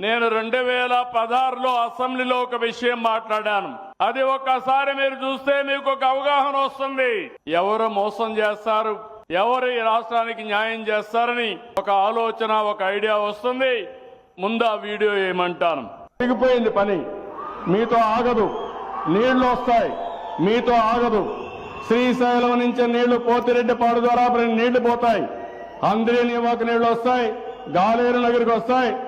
నేను రెండు వేల పదహారులో అసెంబ్లీలో ఒక విషయం మాట్లాడాను. అది ఒక్కసారి మీరు చూస్తే మీకు ఒక అవగాహన వస్తుంది. ఎవరు మోసం చేస్తారు? ఎవరు ఈ రాష్ట్రానికి న్యాయం చేస్తారని ఒక ఆలోచన ఒక ఐడియా వస్తుంది. ముందు ఆ వీడియో ఏమంటాను. దిగిపోయింది పని. మీతో ఆగదు. నీళ్ళు వస్తాయి. మీతో ఆగదు. శ్రీశైలం నుంచి నీళ్ళు పోతిరెడ్డిపాడు ద్వారా నీళ్ళు పోతాయి. అంద్రి నివాక నీళ్ళు వస్తాయి. గాలేరు నగరికి వస్తాయి.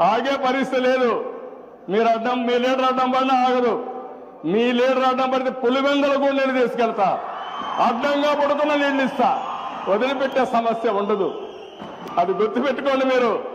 ఆగే పరిస్థితి లేదు. మీరు అడ్డం మీ లీడర్ అడ్డం పడినా ఆగదు. మీ లీడర్ అడ్డం పడితే పులివెందులు కూడా నేను తీసుకెళ్తా. అడ్డంగా పడుతున్న నీళ్ళు ఇస్తా. వదిలిపెట్టే సమస్య ఉండదు. అది గుర్తుపెట్టుకోండి మీరు.